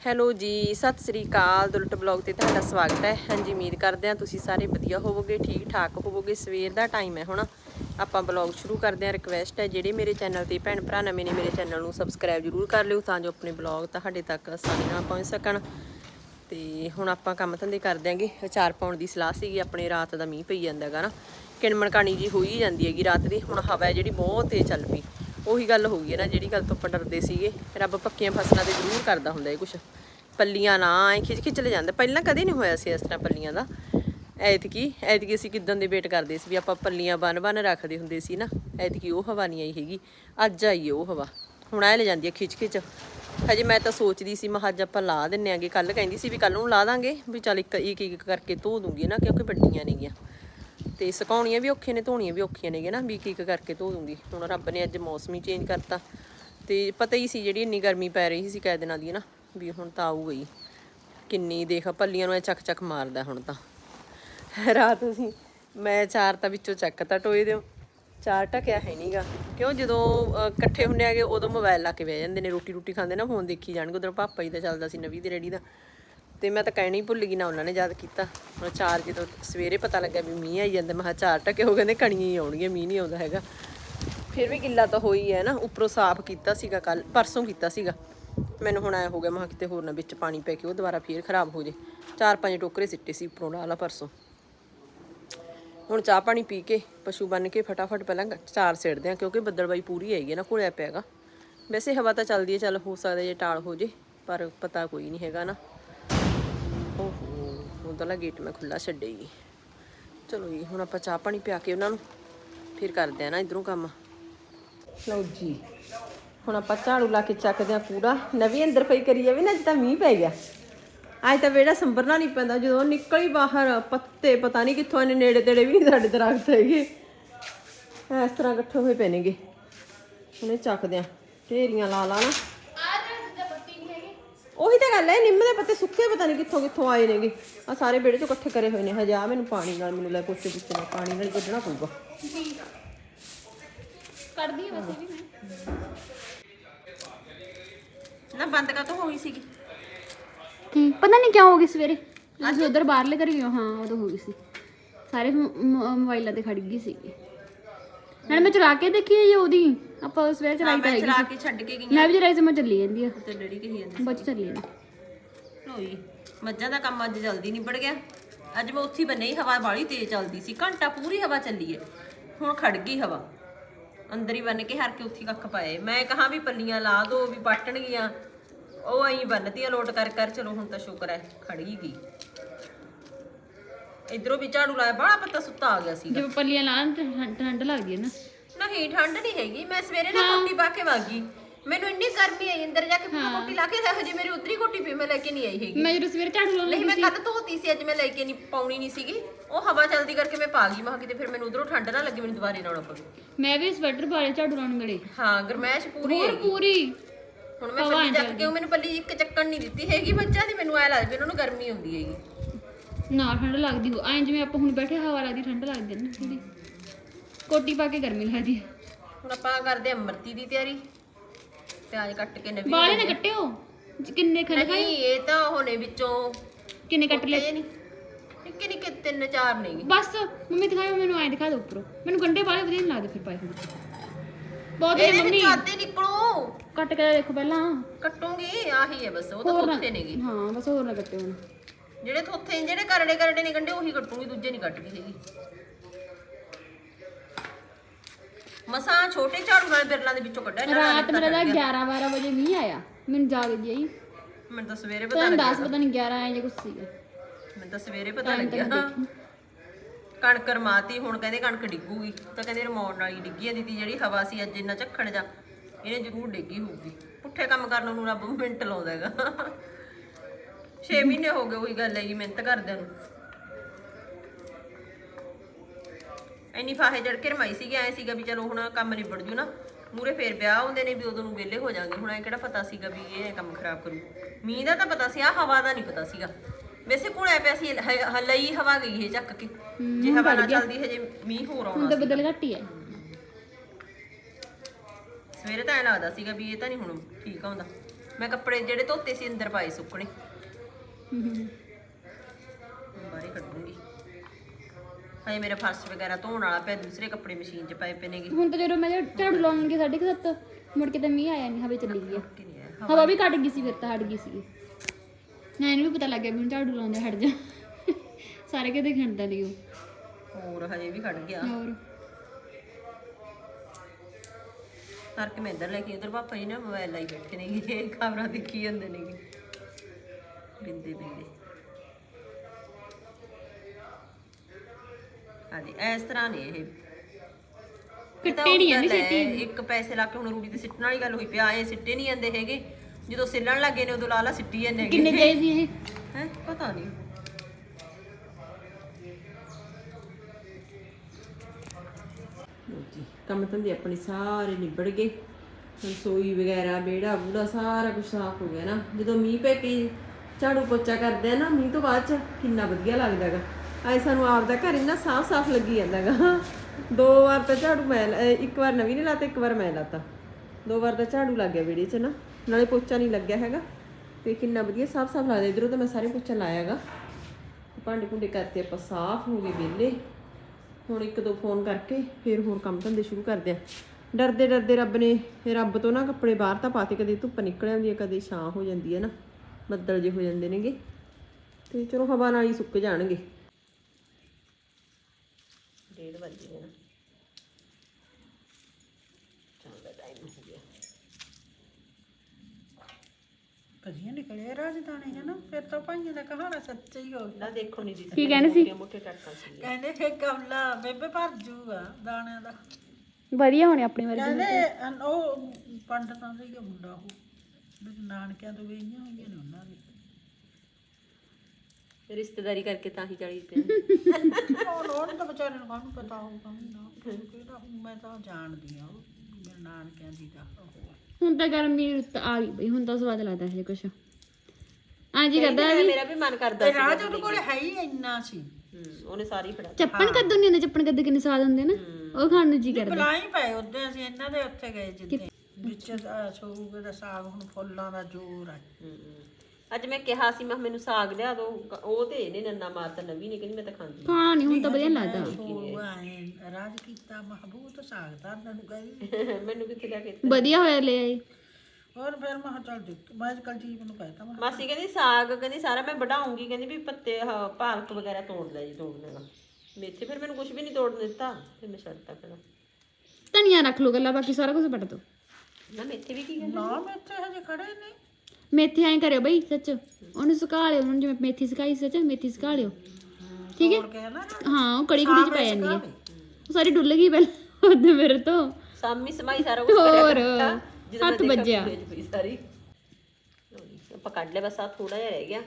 Hello ਜੀ, ਸਤਿ ਸ੍ਰੀ ਅਕਾਲ। Dulat blog ਤੇ ਤੁਹਾਡਾ ਸਵਾਗਤ ਹੈ। ਹਾਂਜੀ, ਉਮੀਦ ਕਰਦੇ ਹਾਂ ਤੁਸੀਂ ਸਾਰੇ ਵਧੀਆ ਹੋਵੋਗੇ ਠੀਕ ਠਾਕ ਹੋਵੋਗੇ। ਸਵੇਰ ਦਾ ਟਾਈਮ ਹੈ ਹੁਣ। ਆਪਾਂ ਬਲੌਗ ਸ਼ੁਰੂ ਕਰਦੇ ਹਾਂ। ਰਿਕਵੈਸਟ ਹੈ, ਜਿਹੜੇ ਮੇਰੇ ਚੈਨਲ ਤੇ ਭੈਣ ਭਰਾ ਨਵੇਂ ਨੇ, ਮੇਰੇ ਚੈਨਲ ਨੂੰ ਸਬਸਕ੍ਰਾਈਬ ਜਰੂਰ ਕਰ ਲਿਓ ਤਾਂ ਜੋ ਆਪਣੇ ਬਲੌਗ ਤੁਹਾਡੇ ਤੱਕ ਆਸਾਨੀ ਨਾਲ ਪਹੁੰਚ ਸਕਣ। ਤੇ ਹੁਣ ਆਪਾਂ ਕੰਮ ਧੰਦੇ ਕਰ ਦਿਆਂਗੇ ਅਚਾਰ ਪਾਉਣ ਦੀ ਸਲਾਹ ਸੀਗੀ, ਆਪਣੇ ਰਾਤ ਦਾ ਮੀਂਹ ਪਈ ਜਾਂਦਾ ਹੈਗਾ ਨਾ। ਕਿਣਮਣ ਕਾਣੀ ਜੀ ਹੋਈ ਜਾਂਦੀ ਹੈਗੀ ਰਾਤ ਦੀ। ਹੁਣ ਹਵਾ ਹੈ ਜਿਹੜੀ ਬਹੁਤ ਤੇਜ਼ ਚੱਲ ਪਈ। ਉਹੀ ਗੱਲ ਹੋ ਗਈ ਹੈ ਨਾ, ਜਿਹੜੀ ਗੱਲ ਤੋਂ ਆਪਾਂ ਡਰਦੇ ਸੀਗੇ। ਰੱਬ ਪੱਕੀਆਂ ਫਸਲਾਂ ਤੇ ਜ਼ਰੂਰ ਕਰਦਾ ਹੁੰਦਾ ਇਹ ਕੁਛ। ਪੱਲੀਆਂ ਨਾ ਐ ਖਿੱਚ ਖਿੱਚ ਲੈ ਜਾਂਦਾ। ਪਹਿਲਾਂ ਕਦੇ ਨਹੀਂ ਹੋਇਆ ਸੀ ਇਸ ਤਰ੍ਹਾਂ ਪੱਲੀਆਂ ਦਾ। ਐਤਕੀ ਐਤਕੀ ਅਸੀਂ ਕਿਦਾਂ ਦੇ ਵੇਟ ਕਰਦੇ ਸੀ ਵੀ ਆਪਾਂ ਪੱਲੀਆਂ ਬੰਨ ਬੰਨ ਰੱਖਦੇ ਹੁੰਦੇ ਸੀ ਨਾ। ਐਤਕੀ ਉਹ ਹਵਾ ਨਹੀਂ ਆਈ ਹੈਗੀ। ਅੱਜ ਆਈ ਉਹ ਹਵਾ। ਹੁਣ ਐ ਲੈ ਜਾਂਦੀ ਹੈ ਖਿੱਚ ਖਿੱਚ। ਹਜੇ ਮੈਂ ਤਾਂ ਸੋਚਦੀ ਸੀ, ਮੈਂ ਅੱਜ ਆਪਾਂ ਲਾ ਦਿੰਨੇ ਆਂਗੇ। ਕੱਲ ਕਹਿੰਦੀ ਸੀ ਵੀ ਕੱਲ ਨੂੰ ਲਾ ਦਾਂਗੇ। ਵੀ ਚੱਲ ਇੱਕ ਇੱਕ ਇੱਕ ਕਰਕੇ ਧੋ ਦੂੰਗੀ ਨਾ, ਕਿਉਂਕਿ ਵੱਡੀਆਂ ਨੇਗੀਆਂ। ਤੇ ਸੁਕਾਉਣੀਆਂ ਵੀ ਔਖੀਆਂ ਨੇ, ਧੋਣੀਆਂ ਵੀ ਔਖੀਆਂ ਨੇਗੀਆਂ ਨਾ, ਵੀ ਕੀ ਇੱਕ ਕਰਕੇ ਧੋ ਦੂੰਗੀ। ਹੁਣ ਰੱਬ ਨੇ ਅੱਜ ਮੌਸਮ ਹੀ ਚੇਂਜ ਕਰਤਾ। ਤੇ ਪਤਾ ਹੀ ਸੀ ਜਿਹੜੀ ਇੰਨੀ ਗਰਮੀ ਪੈ ਰਹੀ ਸੀ ਕਈ ਦਿਨਾਂ ਦੀ ਨਾ, ਵੀ ਹੁਣ ਤਾਂ ਆਊ ਗਈ। ਕਿੰਨੀ ਦੇਖ, ਪੱਲੀਆਂ ਨੂੰ ਐ ਚੱਕ ਚੱਕ ਮਾਰਦਾ ਹੁਣ ਤਾਂ। ਰਾਤ ਅਸੀਂ, ਮੈਂ ਚਾਰ ਤਾਂ ਵਿੱਚੋਂ ਚੱਕ ਤਾਂ ਟੋਏ ਦਿਓ। ਚਾਰ ਟਕਿਆ ਹੈ ਨਹੀਂਗਾ ਕਿਉਂ ਜਦੋਂ ਇਕੱਠੇ ਹੁੰਨੇ ਆਗੇ ਉਦੋਂ ਮੋਬਾਈਲ ਲਾ ਕੇ ਬਹਿ ਜਾਂਦੇ ਨੇ, ਰੋਟੀ ਰੋਟੀ ਖਾਂਦੇ ਨਾ, ਫੋਨ ਦੇਖੀ ਜਾਣਗੇ, ਉਧਰ ਪਾਪਾ ਜੀ ਦਾ ਚੱਲਦਾ ਸੀ, ਨਵੀਂ ਦੀ ਰੇੜੀ ਦਾ। ਤੇ ਮੈਂ ਤਾਂ ਕਹਿਣੀ ਹੀ ਭੁੱਲ ਗਈ ਨਾ, ਉਹਨਾਂ ਨੇ ਯਾਦ ਕੀਤਾ। ਹੁਣ ਚਾਰ ਜਦੋਂ ਸਵੇਰੇ ਪਤਾ ਲੱਗਿਆ ਵੀ ਮੀਂਹ ਆਈ ਜਾਂਦਾ, ਮੈਂ ਕਿਹਾ ਚਾਰ ਟਕੇ ਹੋ ਕਹਿੰਦੇ ਕਣੀਆਂ ਹੀ ਆਉਣਗੀਆਂ, ਮੀਂਹ ਨਹੀਂ ਆਉਂਦਾ ਹੈਗਾ। ਫਿਰ ਵੀ ਗਿੱਲਾ ਤਾਂ ਹੋਈ ਹੈ ਨਾ, ਉੱਪਰੋਂ ਸਾਫ਼ ਕੀਤਾ ਸੀਗਾ ਕੱਲ ਪਰਸੋਂ ਕੀਤਾ ਸੀਗਾ। ਮੈਨੂੰ ਹੁਣ ਐ ਹੋ ਗਿਆ, ਮੈਂ ਕਿਹਾ ਕਿਤੇ ਹੋਰ ਨਾ ਵਿੱਚ ਪਾਣੀ ਪੈ ਕੇ ਉਹ ਦੁਬਾਰਾ ਫੇਰ ਖਰਾਬ ਹੋ ਜੇ। ਚਾਰ ਪੰਜ ਟੋਕਰੇ ਸਿੱਟੇ ਸੀ ਉੱਪਰੋਂ ਲਾ ਪਰਸੋਂ। ਹੁਣ ਚਾਹ ਪਾਣੀ ਪੀ ਕੇ, ਪਸ਼ੂ ਬੰਨ ਕੇ ਫਟਾਫਟ ਪਹਿਲਾਂ ਚਾਰ ਸਿੱਟਦੇ ਆ ਕਿਉਂਕਿ ਬੱਦਲਬਾਈ ਪੂਰੀ ਹੈਗੀ ਹੈ ਨਾ, ਘੁਲਿਆ ਪਿਆਗਾ ਵੈਸੇ ਹਵਾ ਤਾਂ ਚੱਲਦੀ ਹੈ, ਚੱਲ ਹੋ ਸਕਦਾ ਜੇ ਟਾਲ ਹੋ ਜੇ, ਪਰ ਪਤਾ ਕੋਈ ਨਹੀਂ ਹੈਗਾ ਨਾ। ਓਹੋ ਗੇਟ ਮੈਂ ਖੁੱਲਾ ਛੱਡੇਗੀ ਚਲੋ ਜੀ, ਹੁਣ ਆਪਾਂ ਚਾਹ ਪਾਣੀ ਪਿਆ ਕੇ ਉਹਨਾਂ ਨੂੰ, ਫਿਰ ਕਰਦੇ ਆ ਨਾ ਇਧਰੋਂ ਕੰਮ। ਲਓ ਜੀ, ਹੁਣ ਆਪਾਂ ਝਾੜੂ ਲਾ ਕੇ ਚੱਕਦੇ ਆ ਕੂੜਾ ਨਵੀਂ ਅੰਦਰ ਪਈ ਕਰੀ ਜਾਵੇ ਨਾ, ਅੱਜ ਤਾਂ ਮੀਂਹ ਪੈ ਗਿਆ। ਅੱਜ ਤਾਂ ਵੇੜਾ ਸੰਭਰਨਾ ਨਹੀਂ ਪੈਂਦਾ, ਜਦੋਂ ਨਿਕਲ ਹੀ ਬਾਹਰ, ਪੱਤੇ ਪਤਾ ਨਹੀਂ ਕਿੱਥੋਂ ਇਹਨੇ ਨੇੜੇ ਤੇੜੇ ਵੀ ਨਹੀਂ ਸਾਡੇ ਦਰਖਤ ਹੈਗੇ। ਇਸ ਤਰ੍ਹਾਂ ਇਕੱਠੇ ਹੋਏ ਪਏ ਨੇਗੇ ਹੁਣੇ ਚੱਕਦੇ ਆ ਢੇਰੀਆਂ ਲਾ ਲਾ ਨਾ। ਉਹੀ ਤਾਂ ਗੱਲ ਹੈ ਨਿੰਮ ਦੇ ਪੱਤੇ ਸੁੱਕੇ ਪਤਾ ਨਹੀਂ ਕਿੱਥੋਂ ਕਿੱਥੋਂ ਆਏ ਨੇਗੇ। ਆ ਸਾਰੇ ਵਿਹੜੇ ਚੋਂ ਇਕੱਠੇ ਕਰੇ ਹੋਏ ਨੇ ਹਜੇ ਆ ਮੈਨੂੰ ਪਾਣੀ ਨਾਲ ਮੈਨੂੰ ਲੈ ਕੋਚੇ ਪੁੱਛੇ ਨਾਲ ਪਾਣੀ ਨਾਲ ਹੀ ਕੱਢਣਾ ਪਊਗਾ। ਕਰਦੀ ਆ ਵੈਸੇ ਵੀ ਮੈਂ। ਨਾ ਬੰਦ ਕਾ ਹੋਈ ਸੀਗੀ। ਕੀ ਪਤਾ ਨਹੀਂ ਕਿਉਂ ਹੋ ਗਈ ਸਵੇਰੇ। ਅਸੀਂ ਉਧਰ ਬਾਹਰਲੇ ਕਰ ਗਏ ਹਾਂ ਉਦੋਂ ਹੋ ਗਈ ਸੀ। ਸਾਰੇ ਮ- ਮ- ਮੋਬਾਈਲਾਂ ਤੇ ਖੜ ਗਈ ਸੀਗੀ। ਨਾਲੇ ਮੈਂ ਚਲਾ ਕੇ ਦੇਖੀ ਹੈ ਜੀ ਉਹਦੀ। ਆਪਾਂ ਸਵੇਰੇ ਚਲਾਈ ਤਾਂ ਹੈਗੀ ਚਲਾ ਕੇ ਛੱਡ ਕੇ ਗਈ ਮੈਂ ਵੀ ਚਲਾਈ ਸੀ ਮੈਂ ਚੱਲੀ ਜਾਂਦੀ ਆ। ਤੇ ਡੈਡੀ ਕਹੀ ਜਾਂਦੇ ਬੱਚ ਚੱਲੀ ਜਾਂਦੀ। ਹੋਈ ਮੱਝਾਂ ਦਾ ਕੰਮ ਅੱਜ ਜਲਦੀ ਨਿਬੜ ਗਿਆ। ਅੱਜ ਮੈਂ ਉੱਥੀ ਬੰਨੇ ਹਵਾ ਬਾੜੀ ਤੇਜ਼ ਚੱਲਦੀ ਸੀ। ਘੰਟਾ ਪੂਰੀ ਹਵਾ ਚੱਲੀ ਹੈ ਹੁਣ ਖੜ ਗਈ ਹਵਾ। ਅੰਦਰ ਹੀ ਬੰਨ ਕੇ ਹਰ ਕੇ ਉੱਥੀ ਕੱਖ ਪਾਏ। ਮੈਂ ਕਹਾ ਵੀ ਪੱਲੀਆਂ ਲਾ ਦੋ ਵੀ ਪੱਟਣਗੀਆਂ ਉਹ ਐਂ ਬੰਨਤੀਆਂ ਲੋਟ ਕਰ ਕਰ। ਚਲੋ ਹੁਣ ਤਾਂ ਸ਼ੁਕਰ ਹੈ ਖੜ ਹੀ ਗਈ। ਇਧਰੋਂ ਵੀ ਝਾੜੂ ਲਾਇਆ ਬਾਹਲਾ ਪੱਤਾ ਸੁੱਤਾ ਆ ਗਿਆ ਸੀ ਜੇ ਪੱਲੀਆਂ ਲਾਣ ਤੇ ਠੰਡ ਠੰਡ ਲੱਗਦੀ ਹੈ ਨਾ। ਨਹੀਂ ਠੰਡ ਨਹੀਂ ਹੈਗੀ ਮੈਂ ਸਵੇਰੇ ਨਾ ਕੋਟੀ ਪਾ ਕੇ ਵਾਗੀ। ਮੈਨੂੰ ਇੰਨੀ ਗਰਮੀ ਆਈ ਅੰਦਰ ਜਾ ਕੇ ਕੋਟੀ ਲਾ ਕੇ ਹਜੇ ਮੇਰੀ ਉਤਰੀ ਕੋਟੀ ਪਈ ਮੈਂ ਲੈ ਕੇ ਨਹੀਂ ਆਈ ਹੈਗੀ। ਮੈਂ ਜਦੋਂ ਸਵੇਰੇ ਝਾੜੂ ਲਾਉਣ ਨਹੀਂ ਮੈਂ ਕੱਲ ਧੋਤੀ ਸੀ ਅੱਜ ਮੈਂ ਲੈ ਕੇ ਨਹੀਂ ਪਾਉਣੀ ਨਹੀਂ ਸੀਗੀ। ਉਹ ਹਵਾ ਚੱਲਦੀ ਕਰਕੇ ਮੈਂ ਪਾ ਗਈ ਮੈਂ ਕਿਹਾ ਕਿਤੇ ਫਿਰ ਮੈਨੂੰ ਉਧਰੋਂ ਠੰਡ ਨਾ ਲੱਗੇ ਮੈਨੂੰ ਦੁਬਾਰੇ ਲਾਉਣਾ ਪਵੇ ਮੈਂ ਵੀ ਸਵੈਟਰ ਪਾਲੇ ਝਾੜੂ ਲਾਉਣ ਗੜੇ ਹਾਂ ਗਰਮੈਸ਼ ਪੂਰੀ ਹੋਰ ਹੈਗੀ ਪੂਰੀ। ਹੁਣ ਮੈਂ ਪੱਲੀ ਚੱਕ ਕੇ ਉਹ ਮੈਨੂੰ ਪੱਲੀ ਇੱਕ ਚੱਕਣ ਨਹੀਂ ਦਿੱਤੀ ਹੈਗੀ ਬੱਚਾ ਦੀ ਮੈਨੂੰ ਐ ਲੱਗਦਾ ਵੀ ਉਹਨਾਂ ਨੂੰ ਗਰਮੀ ਹੁੰਦੀ ਹੈਗੀ। ਨਾ ਠੰਡ ਲੱਗਦੀ ਹੋ ਐਂ ਜਿਵੇਂ ਆਪਾਂ ਹੁਣ ਬੈਠੇ ਹਵਾ ਲੱਗਦੀ ਠੰਡ ਲੱਗਦੀ ਨਾ ਥੋੜੀ ਕੋਟੀ ਪਾ ਕੇ ਗਰਮੀ ਲੱਗਦੀ ਹੈ ਹੁਣ ਆਪਾਂ ਕਰਦੇ ਅੰਮ੍ਰਿਤੀ ਦੀ ਤਿਆਰੀ। ਪਿਆਜ਼ ਕੱਟ ਕੇ ਨਵੀਂ ਬਾਲੇ ਨਾ ਕੱਟਿਓ। ਜੀ ਕਿੰਨੇ ਖਲੇ ਨਹੀਂ ਇਹ ਤਾਂ ਹੋਣੇ ਵਿੱਚੋਂ ਕਿੰਨੇ ਕੱਟ ਲਏ? ਨਿੱਕੇ ਨਿੱਕੇ ਤਿੰਨ ਚਾਰ ਨੇਗੇ ਬਸ ਮੰਮੀ ਦਿਖਾਓ ਮੈਨੂੰ ਐਂ ਦਿਖਾ ਦਿਓ ਉੱਪਰੋਂ। ਮੈਨੂੰ ਗੰਡੇ ਵਾਲੇ ਵਧੀਆ ਨਹੀਂ ਲੱਗਦੇ ਫਿਰ ਪਾਏ ਹੋਏ। ਬਹੁਤ ਨੇ ਇਹਦੇ ਮੰਮੀ। ਵਿੱਚੋਂ ਅੱਧੇ ਨਿਕਲੂ। ਕੱਟ ਕੇ ਦੇਖੋ ਪਹਿਲਾਂ। ਕੱਟੂਗੀ ਆਹੀ ਹੈ ਬਸ ਉਹ ਤਾਂ ਹੋਰ ਨਾ। ਨੇਗੇ ਹਾਂ ਬਸ ਹੋਰ ਨਾ ਕੱਟਿਓ ਹੁਣ। ਜਿਹੜੇ ਥੋਥੇ ਜਿਹੜੇ ਕਰੜੇ ਕਰੜੇ ਨੇ ਗੰਡੇ ਉਹੀ ਕੱਟੂਗੀ ਦੂਜੇ ਨਹੀਂ ਕੱਟਦੀ ਹੈਗੀ। ਮਸਾਂ ਛੋਟੇ ਝਾੜੂ ਨਾਲ ਬਿਰਲਾਂ ਦੇ ਵਿੱਚੋਂ ਕੱਢਿਆ ਇਹਨਾਂ ਰਾਤ ਮੇਰਾ ਤਾਂ 11 12 ਵਜੇ ਮੀਂਹ ਆਇਆ ਮੈਨੂੰ ਜਾਗ ਆਈ। ਮੈਨੂੰ ਤਾਂ ਸਵੇਰੇ ਪਤਾ ਲੱਗਿਆ। 10 ਪਤਾ ਨਹੀਂ 11 ਆਏ ਜੇ ਕੁਛ ਸੀਗਾ। ਮੈਨੂੰ ਤਾਂ ਸਵੇਰੇ ਪਤਾ ਲੱਗਿਆ। ਕਣਕ ਰਮਾਤੀ ਹੁਣ ਕਹਿੰਦੇ ਕਣਕ ਡਿੱਗੂਗੀ ਤਾਂ ਕਹਿੰਦੇ ਰਮਾਉਣ ਨਾਲ ਹੀ ਡਿੱਗੀ ਆ ਦਿੱਤੀ ਜਿਹੜੀ ਹਵਾ ਸੀ ਅੱਜ ਇੰਨਾ ਝੱਖੜ ਜਾ ਇਹਨੇ ਜ਼ਰੂਰ ਡਿੱਗੀ ਹੋਊਗੀ। ਪੁੱਠੇ ਕੰਮ ਕਰਨ ਨੂੰ ਰੱਬ ਮਿੰਟ ਲਾਉਂਦਾ ਹੈਗਾ। 6 ਮਹੀਨੇ ਹੋ ਗਏ ਉਹੀ ਗੱਲ ਹੈਗੀ ਮਿਹਨਤ ਕਰਦਿਆਂ ਨੂੰ। ਇੰਨੀ ਫਾਹੇ ਜੜ ਕੇ ਰਮਾਈ ਸੀਗੀ ਐ ਸੀਗਾ ਵੀ ਚਲੋ ਹੁਣ ਕੰਮ ਨਿਬੜ ਜੂ ਨਾ। ਮੂਰੇ ਫੇਰ ਵਿਆਹ ਹੁੰਦੇ ਨੇ ਵੀ ਉਦੋਂ ਨੂੰ ਵਿਹਲੇ ਹੋ ਜਾਾਂਗੇ। ਹੁਣ ਐ ਕਿਹੜਾ ਪਤਾ ਸੀਗਾ ਵੀ ਇਹ ਕੰਮ ਖਰਾਬ ਕਰੂ। ਮੀਂਹ ਦਾ ਤਾਂ ਪਤਾ ਸੀ ਆ ਹਵਾ ਦਾ ਨਹੀਂ ਪਤਾ ਸੀਗਾ। ਵੈਸੇ ਕੋਲ ਪਿਆ ਸੀ ਹ- ਹਵਾ ਗਈ ਹੈ ਚੱਕ ਕੇ। ਜੇ ਹਵਾ ਨਾ ਚੱਲਦੀ ਹਜੇ ਮੀਂਹ ਹੋਰ ਹੁਣ ਆਉਣਾ ਤਾਂ ਬਦਲ ਘੱਟ ਹੀ ਹੈ। ਸਵੇਰੇ ਤਾਂ ਐ ਲੱਗਦਾ ਸੀਗਾ ਵੀ ਇਹ ਤਾਂ ਨਹੀਂ ਹੁਣ ਠੀਕ ਆਉਂਦਾ। ਮੈਂ ਕੱਪੜੇ ਜਿਹੜੇ ਧੋਤੇ ਸੀ ਅੰਦਰ ਪਾਏ ਸੁੱਕਣੇ। ਹੀ ਕੱਢੂੰਗੀ। ਹਜੇ ਮੇਰਾ ਫਰਸ਼ ਵਗੈਰਾ ਧੋਣ ਵਾਲਾ ਪਿਆ ਦੂਸਰੇ ਕੱਪੜੇ ਮਸ਼ੀਨ 'ਚ ਪਏ ਪਏ ਨੇਗੇ। ਹੁਣ ਤਾਂ ਜਦੋਂ ਮੈਂ ਝਾੜੂ ਲਾਉਣ ਕੁ ਸੱਤ ਮੁੜ ਕੇ ਤਾਂ ਮੀਂਹ ਆਇਆ ਨਹੀਂ ਹਵੇ ਚੱਲੀ ਗਈ। ਕਿ ਨਹੀਂ ਆਇਆ ਹਵਾ ਵੀ ਘਟ ਗਈ ਸੀ ਫਿਰ ਤਾਂ ਹਟ ਗਈ ਸੀ ਨਾ ਇਹਨੂੰ ਵੀ ਪਤਾ ਲੱਗ ਗਿਆ ਹੁਣ ਝਾੜੂ ਲਾਉਂਦੇ ਹਟ ਜਾ। ਸਾਰੇ ਕਿਤੇ ਖੰਡਦਾ ਨਹੀਂ ਉਹ। ਹੋਰ ਹਜੇ ਵੀ ਖੜ ਗਿਆ। ਹੋਰ। ਕਰਕੇ ਮੈਂ ਇੱਧਰ ਲੈ ਕੇ ਉਧਰ ਪਾਪਾ ਜੀ ਨਾ ਮੋਬਾਈਲ ਲਾਈ ਬੈਠੇ ਨੇਗੇ ਖਬਰਾਂ ਦੇਖੀ ਜਾਂਦੇ ਨੇਗੇ। ਬਿੰਦੇ ਬਿੰਦੇ। ਹਾਂਜੀ ਇਸ ਤਰ੍ਹਾਂ ਨੇ ਇਹ। ਕੱਟੇ ਨਹੀਂ ਜਾਂਦੇ ਛੇਤੀ ਇੱਕ ਪੈਸੇ ਲਾ ਕੇ ਹੁਣ ਰੂੜੀ ਤੇ ਸਿੱਟਣ ਵਾਲੀ ਗੱਲ ਹੋਈ ਪਿਆ ਇਹ ਸਿੱਟੇ ਨਹੀਂ ਜਾਂਦੇ ਹੈਗੇ। ਜਦੋਂ ਸਿੱਲਣ ਲੱਗੇ ਨੇ ਉਦੋਂ ਲਾ ਲਾ ਸਿੱਟੀ ਜਾਂਦੇ ਹੈਗੇ। ਕਿੰਨੇ ਚਾਹੀਦੀ ਇਹ? ਹੈ ਪਤਾ ਨਹੀਂ ਕੰਮ ਧੰਦੇ ਆਪਣੇ ਸਾਰੇ ਨਿਬੜ ਗਏ। ਰਸੋਈ ਵਗੈਰਾ ਵਿਹੜਾ ਬੂੜਾ ਸਾਰਾ ਕੁਝ ਸਾਫ਼ ਹੋ ਗਿਆ ਨਾ। ਜਦੋਂ ਮੀਂਹ ਪੈ ਕੇ ਝਾੜੂ ਪੋਚਾ ਕਰਦੇ ਆ ਨਾ, ਮੀਂਹ ਤੋਂ ਬਾਅਦ ਚ ਕਿੰਨਾ ਵਧੀਆ ਲੱਗਦਾਗਾ ਆਏ ਸਾਨੂੰ ਆਪਦਾ ਘਰ ਇੰਨਾ ਸਾਫ਼ ਸਾਫ਼ ਲੱਗੀ ਜਾਂਦਾਗਾ ਦੋ ਵਾਰ ਤਾਂ ਝਾੜੂ ਮੈਂ ਲਾ- ਅਹ ਇੱਕ ਵਾਰ ਨਵੀਂ ਨੇ ਲਾਤਾ, ਇੱਕ ਵਾਰ ਮੈਂ ਲਾਤਾ। ਦੋ ਵਾਰ ਤਾਂ ਝਾੜੂ ਲੱਗ ਗਿਆ ਵਿਹੜੇ 'ਚ ਨਾ। ਨਾਲੇ ਪੋਚਾ ਨਹੀਂ ਲੱਗਿਆ ਹੈਗਾ। ਤੇ ਕਿੰਨਾ ਵਧੀਆ ਸਾਫ਼ ਸਾਫ਼ ਲੱਗਦਾ। ਇਧਰੋਂ ਤਾਂ ਮੈਂ ਸਾਰੇ ਪੋਚਾ ਲਾਇਆਗਾ ਭਾਂਡੇ ਭੁੰਡੇ ਕਰਤੇ ਆਪਾਂ ਸਾਫ਼ ਹੋ ਗਏ ਵਿਹਲੇ। ਹੁਣ ਇੱਕ ਦੋ ਫੋਨ ਕਰਕੇ ਫਿਰ ਹੋਰ ਕੰਮ ਧੰਦੇ ਸ਼ੁਰੂ ਕਰਦੇ ਆ। ਡਰਦੇ ਡਰਦੇ ਰੱਬ ਨੇ, ਰੱਬ ਤੋਂ ਨਾ ਕੱਪੜੇ ਬਾਹਰ ਤਾਂ ਪਾਤੇ ਕਦੇ ਧੁੱਪ ਨਿਕਲ ਆਉਂਦੀ ਹੈ ਕਦੇ ਛਾਂ ਹੋ ਜਾਂਦੀ ਹੈ ਨਾ। ਬੱਦਲ ਜੇ ਹੋ ਜਾਂਦੇ ਨੇਗੇ। ਤੇ ਚਲੋ ਹਵਾ ਨਾਲ ਹੀ ਸੁੱਕ ਜਾਣਗੇ। ਡੇਢ ਵੱਜ ਨਾ। ਚੰਗਾ ਟਾਈਮ ਹੋ ਗਿਆ। ਵਧੀਆ ਨਿਕਲਿਆ ਰਾਜਧਾਨੀ ਹੈ ਨਾ ਫਿਰ ਤਾਂ ਭਾਈਆਂ ਦਾ ਕਹਾਣਾ ਸੱਚਾ ਹੀ ਹੋ ਗਿਆ। ਨਾ ਦੇਖੋ ਨਹੀਂ ਦੀ ਕੀ ਕਹਿੰਦੇ ਸੀ? ਮੋਟੇ ਟੱਕਾਂ ਸੀ। ਕਹਿੰਦੇ ਫੇ ਕਮਲਾ ਬੇਬੇ ਭਰ ਜੂਗਾ ਦਾਣਿਆਂ ਦਾ। ਵਧੀਆ ਹੋਣੇ ਆਪਣੀ ਵਾਰੀ ਕਹਿੰਦੇ ਉਹ ਪੰਡਤਾਂ ਦਾ ਹੀ ਮੁੰਡਾ ਉਹ। ਨਾਨਕਿਆਂ ਤੋਂ ਗਈਆਂ ਹੋਈਆਂ ਨੇ ਉਹਨਾਂ ਦੀ। ਰਿਸ਼ਤੇਦਾਰੀ ਕਰਕੇ ਤਾਂ ਹੀ 40 ਰੁਪਏ ਉਹ ਲੋੜ ਤਾਂ ਵਿਚਾਰੇ ਨੂੰ ਕਾਹਨੂੰ ਪਤਾ ਹੋਊਗਾ ਵੀ ਨਾ ਕਿਹੜਾ ਮੈਂ ਤਾਂ ਜਾਣਦੀ ਆ ਉਹ ਮੇਰੇ ਨਾਨਕਿਆਂ ਦੀ ਦਾ ਉਹ ਹੁਣ ਤਾਂ ਗਰਮੀ ਰੁੱਤ ਆ ਗਈ ਬਈ ਹੁਣ ਤਾਂ ਸਵਾਦ ਲੱਗਦਾ ਹੈ ਕੁਛ। ਹਾਂਜੀ ਕਰਦਾ ਮੇਰਾ ਵੀ। ਮਨ ਕਰਦਾ ਤੇ ਰਾਜ ਉਹਦੇ ਕੋਲ ਹੈ ਹੀ ਇੰਨਾ ਸੀ। ਹੂੰ, ਉਹਨੇ ਸਾਰੀ ਫੜਾ ਚੱਪਣ ਕੱਦੂ ਨਹੀਂ ਹੁੰਦੇ ਚੱਪਣ ਕੱਦੂ ਕਿੰਨੇ ਸਵਾਦ ਹੁੰਦੇ ਨਾ ਉਹ ਖਾਣ ਨੂੰ ਜੀ ਕਰਦਾ। ਬੁਲਾਈ ਪਏ ਉਹਦੇ ਅਸੀਂ ਇਹਨਾਂ ਦੇ ਉੱਥੇ ਗਏ ਜਿੱਦੇ ਵਿੱਚ ਸੋਗ ਦਾ ਸਾਗ ਹੁਣ ਫੁੱਲਾਂ ਦਾ ਜੋਰ ਹੈ ਹੂੰ। ਅੱਜ ਮੈਂ ਕਿਹਾ ਸੀ ਮੈਂ ਕਿਹਾ ਮੈਨੂੰ ਸਾਗ ਲਿਆ ਦੋ ਉਹ ਤੇ ਇਹਨੇ ਨੰਨਾ ਮਾਰਤਾ ਨਵੀਂ ਨੇ ਕਹਿੰਦੀ ਮੈਂ ਤਾਂ ਖਾਂਦੀ ਖਾਣਾ ਨਹੀਂ ਹੁਣ ਤਾਂ ਵਧੀਆ ਨੀ ਲੱਗਦਾ ਰਾਜ ਕੀਤਾ ਮਹਬੂਤ ਸਾਗ ਦਾ ਨੂੰ ਗਈ। ਮੈਨੂੰ ਕਿੱਥੇ ਲਿਆ ਕੇ ਵਧੀਆ ਹੋਇਆ ਲੈ ਆਏ ਹੋਰ ਫਿਰ ਮੈਂ ਕਿਹਾ ਚੱਲ ਦੇਖ ਮੈਂ ਕੱਲ ਜੀਵ ਨੂੰ ਕਹਿਤਾ ਮੈਂ। ਮਾਸੀ ਕਹਿੰਦੀ ਸਾਗ ਕਹਿੰਦੀ ਸਾਰਾ ਮੈਂ ਵਢਾਉਂਗੀ ਕਹਿੰਦੀ ਵੀ ਪੱਤੇ ਆਹ ਪਾਲਕ ਵਗੈਰਾ ਤੋੜ ਲੈ ਜੀ ਤੋੜ ਲੈਣਾ। ਮੇਥੇ ਫਿਰ ਮੈਨੂੰ ਕੁਝ ਵੀ ਨਹੀਂ ਤੋੜਨ ਦਿੱਤਾ ਫਿਰ ਮੈਂ ਛੱਡਤਾ ਫਿਰ ਧਨੀਆ ਰੱਖ ਲੋ ਗੱਲਾਂ ਬਾਕੀ ਸਾਰਾ ਕੁਝ ਪੱਟ ਦੋ। ਨਾ ਮੇਥੇ ਵੀ ਕੀ ਕਹਿੰਦੇ ਨਾ ਮੈਂ ਇੱਥੇ ਹਜੇ ਖੜੇ ਨਹੀਂ। ਮੇਥੀ ਐਂ ਕਰਿਓ ਬਈ ਸੱਚ। ਉਹਨੂੰ ਸੁਕਾ ਲਿਓ ਉਹਨੂੰ ਜਿਵੇਂ ਮੇਥੀ ਸੁਕਾਈ ਸੱਚ ਮੇਥੀ ਸੁਕਾ ਲਿਓ। ਠੀਕ ਹੈ? ਤੋੜ ਕੇ ਨਾ। ਹਾਂ ਉਹ ਕੜੀ ਕੁੜੀ ਚ ਪੈ ਜਾਂਦੀ ਹੈ। ਉਹ ਸਾਰੀ ਡੁੱਲ ਗਈ ਪਹਿਲਾਂ ਉਹਦੇ ਮੇਰੇ ਤੋਂ। ਸਾਮੀ ਸਮਾਈ ਸਾਰਾ ਕੁਝ ਹੋਰ ਹੱਥ ਵੱਜਿਆ। ਸਾਰੀ। ਲਓ ਜੀ, ਆਪਾਂ ਕੱਢ ਲਿਆ ਬਸ ਆ ਥੋੜਾ ਜਿਹਾ ਰਹਿ ਗਿਆ।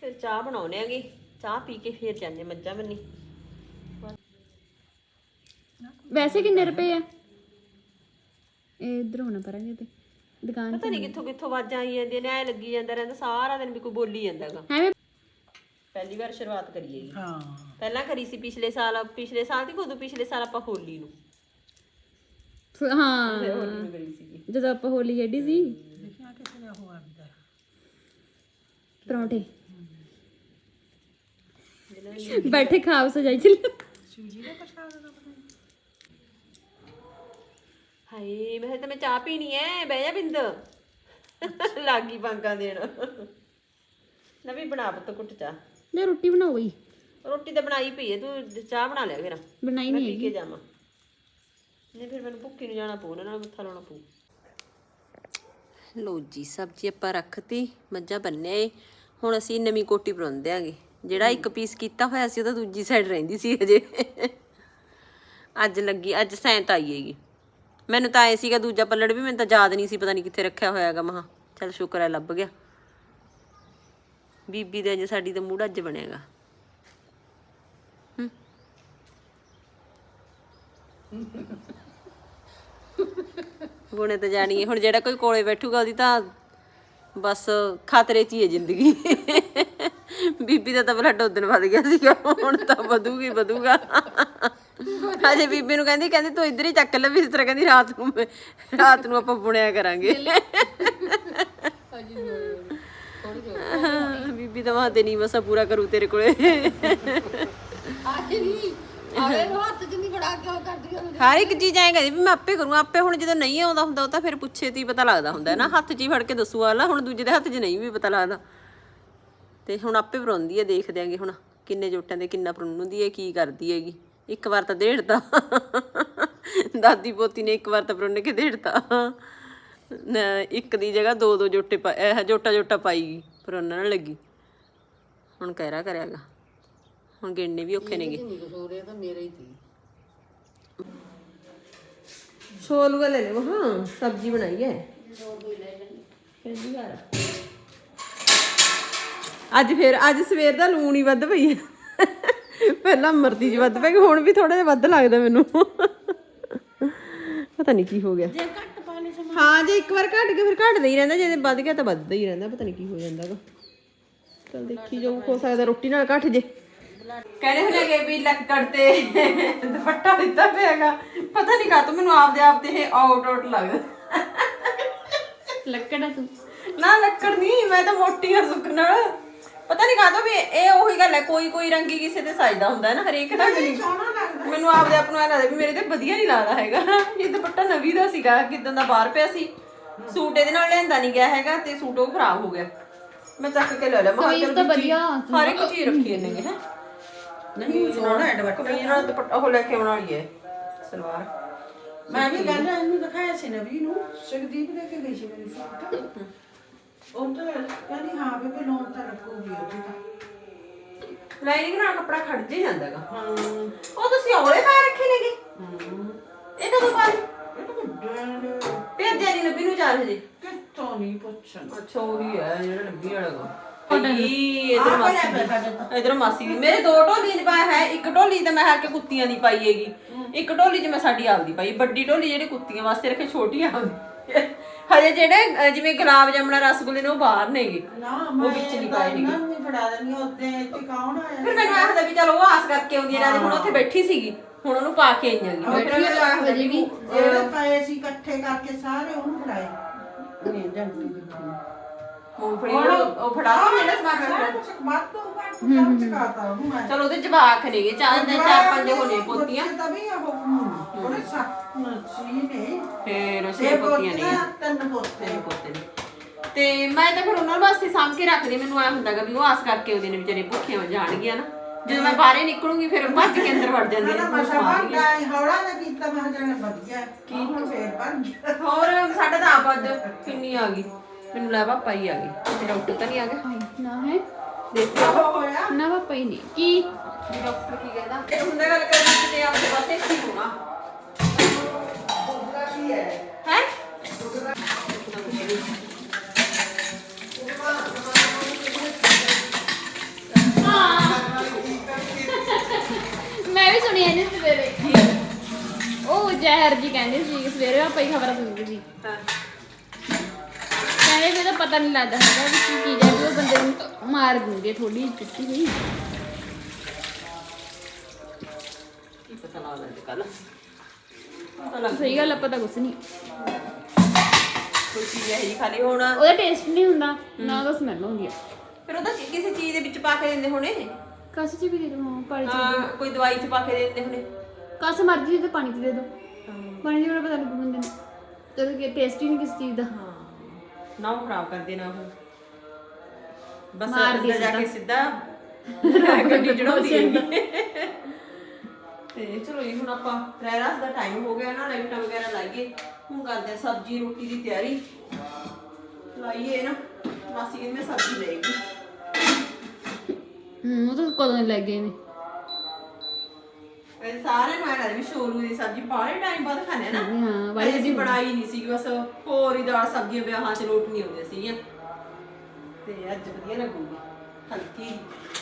ਫਿਰ ਚਾਹ ਬਣਾਉਣੇ ਆਗੇ। ਚਾਹ ਪੀ ਕੇ ਫਿਰ ਜਾਂਦੇ ਮੱਝਾਂ ਬੰਨੀ। ਵੈਸੇ ਕਿੰਨੇ ਰੁਪਏ ਆ? ਇਹ ਇਧਰ ਹੋਣਾ ਪਰਾਂਗੇ ਤੇ। ਦੁਕਾਨ ਪਤਾ ਨਹੀਂ ਕਿੱਥੋਂ ਕਿੱਥੋਂ ਆਵਾਜ਼ਾਂ ਆਈ ਜਾਂਦੀਆਂ ਨੇ ਐ ਲੱਗੀ ਜਾਂਦਾ ਰਹਿੰਦਾ ਸਾਰਾ ਦਿਨ ਵੀ ਕੋਈ ਬੋਲੀ ਜਾਂਦਾਗਾ ਹੈ ਪਹਿਲੀ ਵਾਰ ਸ਼ੁਰੂਆਤ ਕਰੀਏ ਜੀ। ਹਾਂ। ਪਹਿਲਾਂ ਕਰੀ ਸੀ ਪਿਛਲੇ ਸਾਲ ਪਿਛਲੇ ਸਾਲ ਦੀ ਉਦੋਂ ਪਿਛਲੇ ਸਾਲ ਆਪਾਂ ਹੋਲੀ ਨੂੰ। ਹਾਂ। ਹੋਲੀ ਨੂੰ ਕਰੀ ਸੀ ਜਦੋਂ ਆਪਾਂ ਹੋਲੀ ਖੇਡੀ ਸੀ। ਦੇਖਿਆ ਕਿਸੇ ਦਾ ਹੋ ਆਂਦਾ। ਪਰੌਂਠੇ। ਬੈਠੇ ਖਾਓ ਸਜਾਈ ਚੱਲ। ਸੂਜੀ ਦਾ ਪ੍ਰਸ਼ਾਦ ਦਾ ਹਾਏ ਮੈਂ ਕਿਹਾ ਤਾਂ ਮੈਂ ਚਾਹ ਪੀਣੀ ਐ ਬਹਿ ਜਾ ਬਿੰਦ। ਲਾਗੀ ਬਾਂਕਾਂ ਦੇਣ। ਨਵੀਂ ਬਣਾ ਪੁੱਤ ਕੁੱਟ ਚਾਹ। ਲੈ ਰੋਟੀ ਬਣਾਓ ਬਈ। ਰੋਟੀ ਤਾਂ ਬਣਾਈ ਪਈ ਐ ਤੂੰ ਚਾਹ ਬਣਾ ਲਿਆ ਫਿਰ ਬਣਾਈ ਮੈਂ ਨਹੀਂ ਪੀ ਕੇ ਜਾਵਾਂ। ਨਹੀਂ ਫਿਰ ਮੈਨੂੰ ਭੁੱਖੀ ਨੂੰ ਜਾਣਾ ਪਊ ਉਹਨਾਂ ਨਾਲ ਮੱਥਾ ਲਾਉਣਾ ਪਊ। ਲੋ ਜੀ ਸਬਜ਼ੀ ਆਪਾਂ ਰੱਖਤੀ ਮੱਝਾਂ ਬੰਨਿਆ ਏ। ਹੁਣ ਅਸੀਂ ਨਵੀਂ ਕੋਟੀ ਬਣਾਉਂਦੇ ਆਂਗੇ ਜਿਹੜਾ ਇੱਕ ਪੀਸ ਕੀਤਾ ਹੋਇਆ ਸੀ ਉਹਦਾ ਦੂਜੀ ਸਾਈਡ ਰਹਿੰਦੀ ਸੀ ਅਜੇ ਅੱਜ ਲੱਗੀ ਅੱਜ ਸੈਂਤ ਆਈ ਹੈਗੀ। ਮੈਨੂੰ ਤਾਂ ਐ ਸੀਗਾ, ਦੂਜਾ ਪੱਲੜ ਵੀ ਮੈਨੂੰ ਤਾਂ ਯਾਦ ਨਹੀਂ ਸੀ, ਪਤਾ ਨਹੀਂ ਕਿੱਥੇ ਰੱਖਿਆ ਹੋਇਆਗਾ, ਮਹਾ। ਚਲ ਸ਼ੁਕਰ ਹੈ ਲੱਭ ਗਿਆ। ਬੀਬੀ ਦੇ ਅੱਜ ਸਾਡੀ ਤਾਂ ਮੂਡ ਅੱਜ ਬਣੇਗਾ ਗੁਣੇ ਤਾਂ ਜਾਣੀ ਹੁਣ ਜਿਹੜਾ ਕੋਈ ਕੋਲੇ ਬੈਠੂਗਾ, ਉਹਦੀ ਤਾਂ ਬਸ ਖਤਰੇ 'ਚ ਹੀ ਹੈ ਜ਼ਿੰਦਗੀ। ਬੀਬੀ ਦਾ ਤਾਂ ਬਲੱਡ ਉਦੋਂ ਵੱਧ ਗਿਆ ਸੀਗਾ, ਹੁਣ ਤਾਂ ਵਧੂਗੀ, ਵਧੂਗਾ। ਅਜੇ ਬੀਬੀ ਨੂੰ ਕਹਿੰਦੀ ਕਹਿੰਦੀ ਤੂੰ ਇੱਧਰ ਹੀ ਚੱਕ ਲੈ ਬਿਸਤਰਾ ਕਹਿੰਦੀ ਰਾਤ ਨੂੰ ਮੈਂ- ਰਾਤ ਨੂੰ ਆਪਾਂ ਬੁਣਿਆ ਕਰਾਂਗੇ। ਬੀਬੀ ਤਾਂ ਵਾਦੇ ਨਹੀਂ ਬਸ ਪੂਰਾ ਕਰੂ ਤੇਰੇ ਕੋਲੇ। ਹਰ ਇੱਕ ਚੀਜ਼ ਐਂ ਕਹਿੰਦੀ ਵੀ ਮੈਂ ਆਪੇ ਕਰੂੰ ਆਪੇ ਹੁਣ ਜਦੋਂ ਨਹੀਂ ਆਉਂਦਾ ਹੁੰਦਾ ਉਹ ਤਾਂ ਫਿਰ ਪੁੱਛੇ ਤੀ ਪਤਾ ਲੱਗਦਾ ਹੁੰਦਾ ਹੈ ਨਾ। ਹੱਥ 'ਚ ਹੀ ਫੜ ਕੇ ਦੱਸੂ ਆਲਾ ਹੁਣ ਦੂਜੇ ਦੇ ਹੱਥ 'ਚ ਨਹੀਂ ਵੀ ਪਤਾ ਲੱਗਦਾ। ਤੇ ਹੁਣ ਆਪੇ ਪਰੋਂਦੀ ਹੈ ਦੇਖਦੇ ਆਂਗੇ ਹੁਣ ਕਿੰਨੇ ਜੋਟਾਂ ਦੇ ਕਿੰਨਾ ਪਰੋਂਦੀ ਹੈ ਕੀ ਕਰਦੀ ਹੈਗੀ। ਇੱਕ ਵਾਰ ਤਾਂ ਦੇੜਤਾ। ਦਾਦੀ ਪੋਤੀ ਨੇ ਇੱਕ ਵਾਰ ਤਾਂ ਪਰੋਣ ਕੇ ਦੇੜਤਾ। ਇੱਕ ਦੀ ਜਗ੍ਹਾ ਦੋ ਦੋ ਜੋਟੇ ਪਾ- ਇਹ ਜੋਟਾ ਜੋਟਾ ਪਾਈਗੀ ਪਰੋਣਨ ਨਾਲ ਲੱਗੀ। ਹੁਣ ਕਹਿਰਾ ਕਰਿਆਗਾ। ਹੁਣ ਗਿਣਨੇ ਵੀ ਔਖੇ ਨੇਗੇ। ਨਹੀਂ ਕਸੂਰੇ ਤਾਂ ਮੇਰੇ ਹੀ ਸੀ। ਲੈ ਲਓ ਹਾਂ ਸਬਜ਼ੀ ਬਣਾਈ ਹੈ ਅੱਜ ਫੇਰ ਅੱਜ ਸਵੇਰ ਦਾ ਲੂਣ ਹੀ ਵੱਧ ਪਈ ਹੈ ਪਹਿਲਾਂ ਮਰਦੀ ਜੀ ਵੱਧ ਪਈ ਹੁਣ ਵੀ ਥੋੜਾ ਜਿਹਾ ਵੱਧ ਲੱਗਦਾ ਮੈਨੂੰ। ਪਤਾ ਨਹੀਂ ਕੀ ਹੋ ਗਿਆ। ਜੇ ਘੱਟ ਪਾ ਲਈ ਸਮਾਂ ਹਾਂ ਜੇ ਇੱਕ ਵਾਰ ਘਟ ਗਿਆ ਫਿਰ ਘਟਦਾ ਹੀ ਰਹਿੰਦਾ ਜੇ ਵੱਧ ਗਿਆ ਤਾਂ ਵੱਧਦਾ ਹੀ ਰਹਿੰਦਾ ਪਤਾ ਨਹੀਂ ਕੀ ਹੋ ਜਾਂਦਾ ਗਾ ਚਲ ਦੇਖੀ ਜਾਊ ਹੋ ਸਕਦਾ ਰੋਟੀ ਨਾਲ ਘਟ ਜੇ। ਕਹਿੰਦੇ ਹੁੰਦੇ ਕਿ ਵੀ ਲੱਕੜ ਤੇ ਦੁਪੱਟਾ ਦਿੱਤਾ ਪਿਆਗਾ ਪਤਾ ਨਹੀਂ ਤੂੰ ਮੈਨੂੰ ਆਪਦੇ ਆਪ ਤੇ ਇਹ ਆਊਟ ਆਊਟ ਲੱਗਦਾ। ਲੱਕੜਾ ਤੂੰ। ਨਾ ਲੱਕੜ ਨਹੀਂ ਮੈਂ ਤਾਂ ਮੋਟੀ ਆ ਸੁੱਕ ਨਾਲ ਪਤਾ ਨਹੀਂ ਕਾਹਤੋਂ ਵੀ ਇਹ ਉਹੀ ਗੱਲ ਹੈ ਕੋਈ ਕੋਈ ਰੰਗੀ ਕਿਸੇ ਤੇ ਸਜਦਾ ਹੁੰਦਾ ਹੈ ਨਾ ਹਰੇਕ ਦਾ ਨਹੀਂ ਮੈਨੂੰ ਆਪਦੇ ਆਪ ਨੂੰ ਐ ਲੱਗਦਾ ਵੀ ਮੇਰੇ ਤੇ ਵਧੀਆ ਨਹੀਂ ਲੱਗਦਾ ਹੈਗਾ। ਇਹ ਦੁਪੱਟਾ ਨਵੀਂ ਦਾ ਸੀਗਾ ਕਿਦਾਂ ਦਾ ਬਾਹਰ ਪਿਆ ਸੀ। ਸੂਟ ਇਹਦੇ ਨਾਲ ਲੈਂਦਾ ਨਹੀਂ ਗਿਆ ਹੈਗਾ ਤੇ ਸੂਟ ਉਹ ਖਰਾਬ ਹੋ ਗਿਆ। ਮੈਂ ਚੱਕ ਕੇ ਲੈ ਲਿਆ ਮੈਂ ਕਮੀਜ਼ ਚੱਲ ਤਾਂ ਵਿੱਚ ਹੀ ਵਧੀਆ ਹਰ ਇੱਕ ਚੀਜ਼ ਰੱਖੀ ਇਹਨੇ ਹੈ। ਨਹੀਂ ਸੋਹਣਾ ਹੈ ਦੁਪੱਟਾ ਕਮੀਜ਼ ਨਾਲ ਦੁਪੱਟਾ ਉਹ ਲੈ ਕੇ ਆਉਣ ਵਾਲੀ ਹੈ ਸਲਵਾਰ। ਮੈਂ ਵੀ ਗੱਲ ਇਹਨੂੰ ਦਿਖਾਇਆ ਸੀ ਨਵੀ ਨੂੰ। ਸੁਖਦੀਪ ਦੇ ਕੇ ਗਈ ਸੀ ਮੇਰੀ ਫੋਟੋ ਉਹ ਤਾਂ ਕਹਿੰਦੀ ਹਾਂ ਬੇਬੇ ਲੋਨ ਤਾਂ ਰੱਖੂਗੀ ਉਹਦੀ ਤਾਂ। ਲਾਈਨਿੰਗ ਨਾਲ ਕੱਪੜਾ ਖੜ ਜੇ ਜਾਂਦਾਗਾ। ਹਾਂ। ਉਹ ਤੁਸੀਂ ਔਲੇ ਪਾ ਰੱਖੇ ਨੇਗੇ? ਇਹ ਕਦੋਂ ਪਾ ਲਈ? ਇਹ ਤਾਂ ਵੱਡਾ ਭੇਜਿਆ ਨਹੀਂ ਨਬੀ ਨੂੰ ਚਾਰ ਹਜੇ। ਕਿੱਥੋਂ ਨਹੀਂ ਪੁੱਛਣ। ਅੱਛਾ ਉਹੀ ਹੈ ਜਿਹੜਾ ਲੱਗੀ ਵਾਲਾ ਇਧਰ ਆਹ ਮਾਸੀ ਇਧਰ ਦੀ। ਮੇਰੇ ਦੋ ਢੋਲੀਆਂ ਚ ਪਾਇਆ ਹੈ ਇੱਕ ਢੋਲੀ ਤਾਂ ਮੈਂ ਹਰ ਕੇ ਕੁੱਤੀਆਂ ਦੀ ਪਾਈ ਹੈਗੀ। ਇੱਕ ਢੋਲੀ ਚ ਮੈਂ ਸਾਡੀ ਆਪਦੀ ਪਾਈ। ਵੱਡੀ ਢੋਲੀ ਜਿਹੜੀ ਕੁੱਤੀਆਂ ਵਾਸਤੇ ਰੱਖੇ ਛੋਟੀ ਆਪਦੀ। ਹਜੇ ਜਿਹੜੇ ਅਹ, ਜਿਵੇਂ ਗੁਲਾਬ ਜਾਮਣਾ ਰਸਗੁੱਲੇ ਨੇ ਉਹ ਬਾਹਰ ਨੇਗੇ ਨਾ ਉਹ ਵਿੱਚ ਨਹੀਂ ਪਾਏ ਨਾ ਵੀ ਫੜਾ ਦਿੰਦੀ ਉਹਦੇ ਕੌਣ ਆਇਆ ਫਿਰ ਮੈਨੂੰ ਆਖਦਾ ਵੀ ਚਲ ਉਹ ਆਸ ਕਰਕੇ ਆਉਂਦੀ ਹੈ ਨਾਲੇ ਹੁਣ ਉੱਥੇ ਬੈਠੀ ਸੀਗੀ। ਹੁਣ ਉਹਨੂੰ ਪਾ ਕੇ ਆਈਆਂਗੀ ਉਹ ਫਿਰ ਮੈਨੂੰ ਆਖਦਾ ਵੀ ਜਿਹੜੇ ਪਏ ਸੀ ਇਕੱਠੇ ਕਰਕੇ ਸਾਰੇ ਉਹਨੂੰ ਫੜਾਏ। ਨਹੀਂ ਜੰਟੀ ਦਿੱਤੀ ਮੂੰਗਫੜੀ ਉਹ ਉਹ ਫੜਾ ਤਾ ਜਿਹੜਾ ਸਮਾਨ ਰੱਖਣਾ ਕੁਛ ਬਾਤੋਂ ਬਾਤ ਸਭ ਚਕਾਤਾ ਉਹਨੂੰ ਮੈਂ। ਚਲ ਉਹਦੇ ਜਵਾਕ ਨੇਗੇ ਚਾਰ ਦੇ ਚਾਰ ਪੰਜ ਹੋਣੇ ਪੋਤੀਆਂ। ਤभी ਉਹ ਬੜੇ ਸਖਤ ਸੀ ਨੇ। ਫੇਰ ਛੇ ਪੋਤੀਆਂ ਨੇ। ਪੋਤੀਆਂ ਤਿੰਨ ਪੋਤੇ। ਤਿੰਨ ਪੋਤੇ ਨੇ। ਤੇ ਮੈਂ ਤਾਂ ਫਿਰ ਉਹਨਾਂ ਵਾਸਤੇ ਸਾਂਭ ਕੇ ਰੱਖਦੀ ਮੈਨੂੰ ਐ ਹੁੰਦਾਗਾ ਵੀ ਉਹ ਆਸ ਕਰਕੇ ਉਹਦੇ ਨੇ ਵਿਚਾਰੇ ਭੁੱਖੇ ਹੋ ਜਾਣਗੀਆਂ ਨਾ ਜਦੋਂ ਮੈਂ ਬਾਹਰੇ ਨਿਕਲੂੰਗੀ ਫਿਰ ਭੱਜ ਕੇ ਅੰਦਰ ਵੜ ਜਾਂਦੀਆਂ ਨਾ ਨੇ ਮਸਾ ਵੱਡਾ ਹੌਲਾ ਦਾ ਕੀਤਾ ਮੈਂ ਜਾਣਾ ਵਧੀਆ। ਕੀ? ਹੁਣ ਫੇਰ ਗਿਆ। ਹੋਰ ਸਾਡਾ ਤਾਂ ਆਪ ਅੱਜ ਕਿੰਨੀ ਆ ਗਈ। ਮੈਨੂੰ ਲੈ ਪਾਪਾ ਹੀ ਆ ਗਈ ਤੇ ਡਾਕਟਰ ਤਾਂ ਨਹੀਂ ਆ ਗਿਆ। ਨਾ ਹੈ। ਦੇਖੋ। ਹੋਇਆ ਨਾ ਪਾਪਾ ਹੀ ਨਹੀਂ। ਕੀ? ਡਾਕਟਰ ਕੀ ਕਹਿੰਦਾ? ਇਹ ਹੁੰਦਾ ਗੱਲ ਕਰਨੀ ਤੇ ਆਪਦੇ ਪਾਸੇ ਠੀਕ ਹੋਣਾ। ਕੀ ਹੈ? ਹੈ? ਮੈਂ ਵੀ ਸੁਣੀ ਇਹਨੇ ਸਵੇਰੇ। ਉਹ ਜ਼ਹਿਰ ਜੀ ਕਹਿੰਦੇ ਸੀ ਸਵੇਰੇ ਆਪਾਂ ਹੀ ਖਬਰਾਂ ਸੁਣਦੇ ਸੀ। ਵੀ ਤਾਂ ਪਤਾ ਨਹੀਂ ਲੱਗਦਾ ਹੈਗਾ ਵੀ ਕੀ ਚੀਜ਼ ਹੈ ਵੀ ਉਹ ਬੰਦੇ ਨੂੰ ਮਾਰ ਦਿੰਦੀ ਹੈ ਥੋੜੀ ਚਿੱਟੀ ਹੋਈ ਕੀ ਪਤਾ ਲੱਗਦਾ ਅੱਜ ਕੱਲ ਪਤਾ ਸਹੀ ਗੱਲ ਆਪਾਂ ਤਾਂ ਕੁਛ ਨਹੀਂ। ਕੋਈ ਚੀਜ਼ ਹੈ ਜੀ ਖਾਲੀ ਹੁਣ। ਉਹਦਾ ਟੇਸਟ ਨਹੀਂ ਹੁੰਦਾ ਨਾ ਉਹਦਾ ਸਮੈਲ ਹੁੰਦੀ ਆ। ਫਿਰ ਉਹਦਾ ਕਿਸੇ ਚੀਜ਼ ਦੇ ਵਿੱਚ ਪਾ ਕੇ ਦਿੰਦੇ ਹੋਣੇ? ਕਸ ਚ ਵੀ ਦੇ ਦੋ ਪਾਣੀ ਚ ਹਾਂ ਕੋਈ ਦਵਾਈ ਚ ਪਾ ਕੇ ਦੇ ਦਿੰਦੇ ਹੋਣੇ? ਕਸ ਮਰਜ਼ੀ ਤੇ ਪਾਣੀ ਚ ਦੇ ਦੋ। ਪਾਣੀ ਦੀ ਪਤਾ ਲੱਗੂ ਬੰਦੇ ਨੂੰ। ਜਦੋਂ ਕਿ ਟੇਸਟ ਹੀ ਨਹੀਂ ਕਿਸੇ ਚੀਜ਼ ਦਾ। ਹਾਂ। ਨਾ ਉਹ ਖਰਾਬ ਕਰਦੇ ਨਾ ਉਹ। ਬਸ ਮਾਰ ਦੀ ਅੰਦਰ ਜਾ ਕੇ ਸਿੱਧਾ। ਗੱਡੀ ਚੜਾਉਂਦੀ ਹੈ। ਤੇ ਚਲੋ ਜੀ ਹੁਣ ਆਪਾਂ ਰਹਿਰਾਸ ਦਾ ਟਾਈਮ ਹੋ ਗਿਆ ਨਾ ਲਾਈਟਾਂ ਵਗੈਰਾ ਲਾਈਏ। ਹੁਣ ਕਰਦੇ ਆ ਸਬਜ਼ੀ ਰੋਟੀ ਦੀ ਤਿਆਰੀ। ਲਾਈਏ ਨਾ ਮਾਸੀ ਕਹਿੰਦੀ ਸਬਜ਼ੀ ਲੈਗੀ ਹੂੰ ਉਹ ਤਾਂ ਕਦੋਂ ਲੱਗ ਨੇ? ਇਹ ਸਾਰੇ ਨੂੰ ਐਂ ਵੀ ਸ਼ੋਰੂ ਦੀ ਸਬਜ਼ੀ ਬਾਹਲੇ ਟਾਈਮ ਬਾਅਦ ਖਾਣੇ ਨਾ। ਹਾਂ ਬਾਈ ਅਸੀਂ ਬਣਾਈ ਨਹੀਂ ਸੀ ਬਸ ਹੋਰ ਹੀ ਦਾਲ ਸਬਜ਼ੀਆਂ ਵਿਆਹਾਂ 'ਚ ਲੋਟ ਨਹੀਂ ਆਉਂਦੀਆਂ ਸੀਗੀਆਂ। ਤੇ ਅੱਜ ਵਧੀਆ ਲੱਗੂਗੀ ਹਲਕੀ।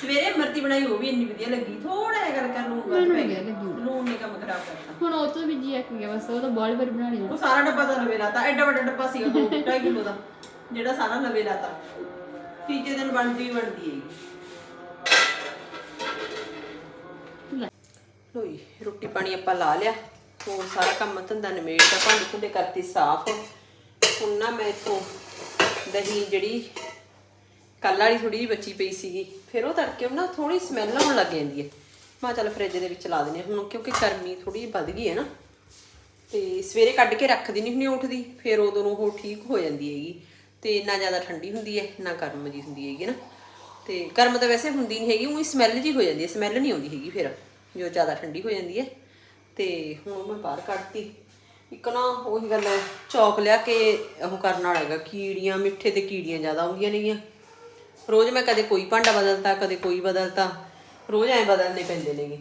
ਸਵੇਰੇ ਮਰਤੀ ਬਣਾਈ ਉਹ ਵੀ ਇੰਨੀ ਵਧੀਆ ਲੱਗੀ। ਥੋੜਾ ਜਿਹਾ ਗੱਲ ਕਰ ਲੂਣ ਵੱਧ ਮੈਨੂੰ ਪੈ ਵਧੀਆ ਗਿਆ। ਲੱਗੀ। ਲੂਣ ਨੇ ਕੰਮ ਖਰਾਬ ਕਰਤਾ। ਹੁਣ ਉਹ ਤੋਂ ਵੀ ਜੀ ਇੱਕ ਗਿਆ ਬਸ ਉਹ ਤਾਂ ਬਹੁਤ ਵਾਰੀ ਬਣਾ ਲਈ। ਉਹ ਸਾਰਾ ਡੱਬਾ ਤਾਂ ਲਵੇ ਲਾਤਾ। ਐਡਾ ਵੱਡਾ ਡੱਬਾ ਸੀਗਾ 2.5 ਕਿਲੋ ਦਾ। ਜਿਹੜਾ ਸਾਰਾ ਲਵੇ ਲਾਤਾ। ਤੀਜੇ ਦਿਨ ਬਣਦੀ ਹੀ ਬਣਦੀ ਹੈ ਲੋਈ ਰੋਟੀ ਪਾਣੀ ਆਪਾਂ ਲਾ ਲਿਆ। ਹੋਰ ਸਾਰਾ ਕੰਮ ਧੰਦਾ ਨਿਮੇੜਦਾ ਭਾਂਡੇ ਭੁੰਡੇ ਕਰਤੀ ਸਾਫ਼। ਹੁਣ ਨਾ ਮੈਂ ਇੱਥੋਂ ਦਹੀਂ ਜਿਹੜੀ ਕੱਲ ਵਾਲੀ ਥੋੜੀ ਜਿਹੀ ਬੱਚੀ ਪਈ ਸੀਗੀ, ਫਿਰ ਉਹ ਤੜਕੇ ਉਹ ਨਾ ਥੋੜੀ ਸਮੈਲ ਆਉਣ ਲੱਗ ਜਾਂਦੀ ਹੈ। ਮੈਂ ਚੱਲ ਫ੍ਰਿਜ ਦੇ ਵਿੱਚ ਲਾ ਦਿੰਦੇ ਹਾਂ। ਹੁਣ ਕਿਉਂਕਿ ਗਰਮੀ ਥੋੜੀ ਜਿਹੀ ਵੱਧ ਗਈ ਹੈ ਨਾ, ਤੇ ਸਵੇਰੇ ਕੱਢ ਕੇ ਰੱਖਦੀ ਨਹੀਂ ਹੁੰਦੀ ਉੱਠਦੀ, ਫਿਰ ਉਦੋਂ ਨੂੰ ਉਹ ਠੀਕ ਹੋ ਜਾਂਦੀ ਹੈਗੀ। ਤੇ ਨਾ ਜ਼ਿਆਦਾ ਠੰਡੀ ਹੁੰਦੀ ਹੈ ਨਾ ਗਰਮ ਜੀ ਹੁੰਦੀ ਹੈਗੀ ਨਾ। ਤੇ ਗਰਮ ਤਾਂ ਵੈਸੇ ਹੁੰਦੀ ਨਹੀਂ ਹੈਗੀ, ਉਹੀ ਸਮੈਲ ਜੀ ਹੋ ਜਾਂਦੀ ਹੈ। ਸਮੈਲ ਨਹੀਂ ਆਉਂਦੀ ਹੈਗੀ ਫਿਰ। ਜੋ ਜ਼ਿਆਦਾ ਠੰਡੀ ਹੋ ਜਾਂਦੀ ਹੈ। ਤੇ ਹੁਣ ਮੈਂ ਬਾਹਰ ਕੱਢਤੀ। ਇੱਕ ਨਾ ਉਹੀ ਗੱਲ ਹੈ, ਚੌਕ ਲਿਆ ਕੇ ਉਹ ਕਰਨ ਵਾਲਾ ਹੈਗਾ, ਕੀੜੀਆਂ, ਮਿੱਠੇ ਤੇ ਕੀੜੀਆਂ ਜ਼ਿਆਦਾ ਆਉਂਦੀਆਂ ਨੇਗੀਆਂ। ਰੋਜ਼ ਮੈਂ ਕਦੇ ਕੋਈ ਭਾਂਡਾ ਬਦਲਤਾ, ਕਦੇ ਕੋਈ ਬਦਲਤਾ। ਰੋਜ਼ ਐ ਬਦਲਨੇ ਪੈਂਦੇ ਨੇਗੇ।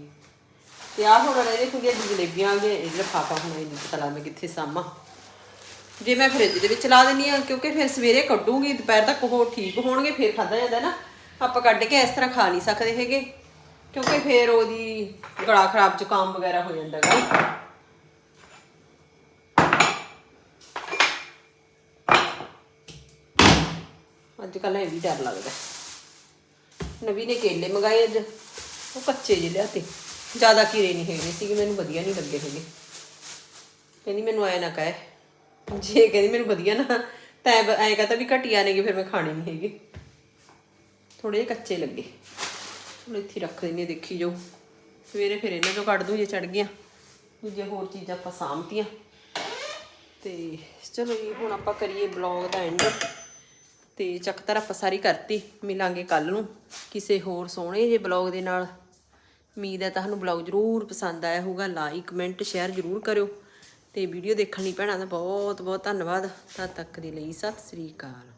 ਤੇ ਆਹ ਹੁਣ ਇਹਦੇ ਕੁੜੀਆਂ ਦੀ ਜਲੇਬੀਆਂ ਆ ਇਹ ਲਿਫਾਫਾ ਹੁਣ ਇਹ ਨਹੀਂ ਪਤਾ ਲੱਗਦਾ ਮੈਂ ਕਿੱਥੇ ਸਾਂਭਾਂ। ਜੇ ਮੈਂ ਫ੍ਰਿਜ ਦੇ ਵਿੱਚ ਲਾ ਦਿੰਨੀ ਆ, ਕਿਉਂਕਿ ਫਿਰ ਸਵੇਰੇ ਕੱਢੂਗੀ, ਦੁਪਹਿਰ ਤੱਕ ਉਹ ਠੀਕ ਹੋਣਗੇ, ਫਿਰ ਖਾਦਾ ਜਾਂਦਾ ਨਾ। ਆਪਾਂ ਕੱਢ ਕੇ ਇਸ ਤਰ੍ਹਾਂ ਖਾ ਨਹੀਂ ਸਕਦੇ ਹੈਗੇ। ਕਿਉਂਕਿ ਫਿਰ ਉਹਦੀ ਗਲਾ ਖਰਾਬ ਜ਼ੁਕਾਮ ਵਗੈਰਾ ਹੋ ਜਾਂਦਾ ਗਾ। ਅੱਜ ਕੱਲ੍ਹ ਇਹ ਵੀ ਡਰ ਲੱਗਦਾ। ਨਵੀ ਨੇ ਕੇਲੇ ਮੰਗਾਏ ਅੱਜ। ਉਹ ਕੱਚੇ ਜਿਹੇ ਲਿਆਤੇ। ਜ਼ਿਆਦਾ ਕੀਰੇ ਨਹੀਂ ਹੈਗੇ ਸੀਗੇ, ਮੈਨੂੰ ਵਧੀਆ ਨਹੀਂ ਲੱਗੇ ਹੈਗੇ। ਕਹਿੰਦੀ ਮੈਨੂੰ ਐ ਨਾ ਕਹਿ। ਜੇ ਕਹਿੰਦੀ ਮੈਨੂੰ ਵਧੀਆ ਨਾ, ਤੈਂ ਐ ਕਹਤਾ ਵੀ ਘਟੀਆ ਨੇਗੇ, ਫਿਰ ਮੈਂ ਖਾਣੇ ਨਹੀਂ ਹੈਗੇ। ਥੋੜੇ ਜਿਹੇ ਕੱਚੇ ਲੱਗੇ। ਹੁਣ ਇੱਥੇ ਹੀ ਰੱਖ ਦਿੰਨੀ ਦੇਖੀ ਜਾਓ। ਸਵੇਰੇ ਫਿਰ ਇਹਨਾਂ ਚੋਂ ਕੱਢ ਦੂੰ, ਜੇ ਚੜ ਗਿਆ ਦੂਜੇ ਹੋਰ ਚੀਜ਼ਾਂ ਆਪਾਂ ਸਾਂਭਤੀਆਂ। ਤੇ ਚਲੋ ਜੀ, ਹੁਣ ਆਪਾਂ ਕਰੀਏ ਬਲੌਗ ਦਾ ਐਂਡ ਤੇ ਚੱਕਤਰ ਆਪਾਂ ਸਾਰੀ ਕਰਤੀ, ਮਿਲਾਂਗੇ ਕੱਲ ਨੂੰ। ਕਿਸੇ ਹੋਰ ਸੋਹਣੇ ਜਿਹੇ ਬਲੌਗ ਦੇ ਨਾਲ। ਉਮੀਦ ਹੈ ਤੁਹਾਨੂੰ ਬਲੌਗ ਜ਼ਰੂਰ ਪਸੰਦ ਆਇਆ ਹੋਊਗਾ। ਲਾਈਕ ਕਮੈਂਟ ਸ਼ੇਅਰ ਜ਼ਰੂਰ ਕਰਿਓ। ਤੇ ਵੀਡੀਓ ਦੇਖਣ ਲਈ ਭੈਣਾਂ ਦਾ ਬਹੁਤ ਬਹੁਤ ਧੰਨਵਾਦ। ਤਦ ਤੱਕ ਦੇ ਲਈ ਸਤਿ ਸ੍ਰੀ ਅਕਾਲ।